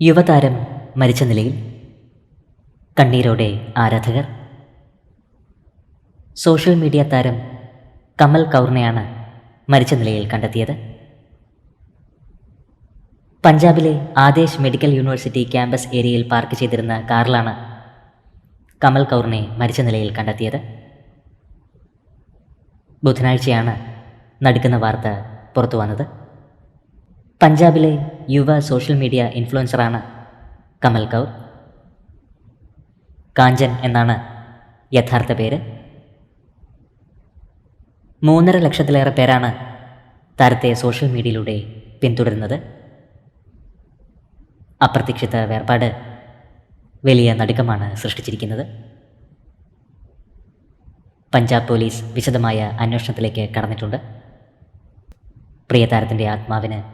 യുവതാരം മരിച്ച നിലയിൽ കണ്ണീരോടെ ആരാധകർ. സോഷ്യൽ മീഡിയ താരം കമൽ കൗറിനെയാണ് മരിച്ച നിലയിൽ കണ്ടെത്തിയത്. പഞ്ചാബിലെ ആദേശ് മെഡിക്കൽ യൂണിവേഴ്സിറ്റി ക്യാമ്പസ് ഏരിയയിൽ പാർക്ക് ചെയ്തിരുന്ന കാറിലാണ് കമൽ കൗറിനെ മരിച്ച നിലയിൽ കണ്ടെത്തിയത്. ബുധനാഴ്ചയാണ് നടുക്കുന്ന വാർത്ത പുറത്തു വന്നത് പഞ്ചാബിലെ യുവ സോഷ്യൽ മീഡിയ ഇൻഫ്ലുവൻസറാണ് കമൽ കൗർ. കാഞ്ചൻ എന്നാണ് യഥാർത്ഥ പേര്. മൂന്നര ലക്ഷത്തിലേറെ പേരാണ് താരത്തെ സോഷ്യൽ മീഡിയയിലൂടെ പിന്തുടരുന്നത്. അപ്രതീക്ഷിത വേർപാട് വലിയ നടുക്കമാണ് സൃഷ്ടിച്ചിരിക്കുന്നത്. പഞ്ചാബ് പോലീസ് വിശദമായ അന്വേഷണത്തിലേക്ക് കടന്നിട്ടുണ്ട്. പ്രിയ താരത്തിന്റെ ആത്മാവിന്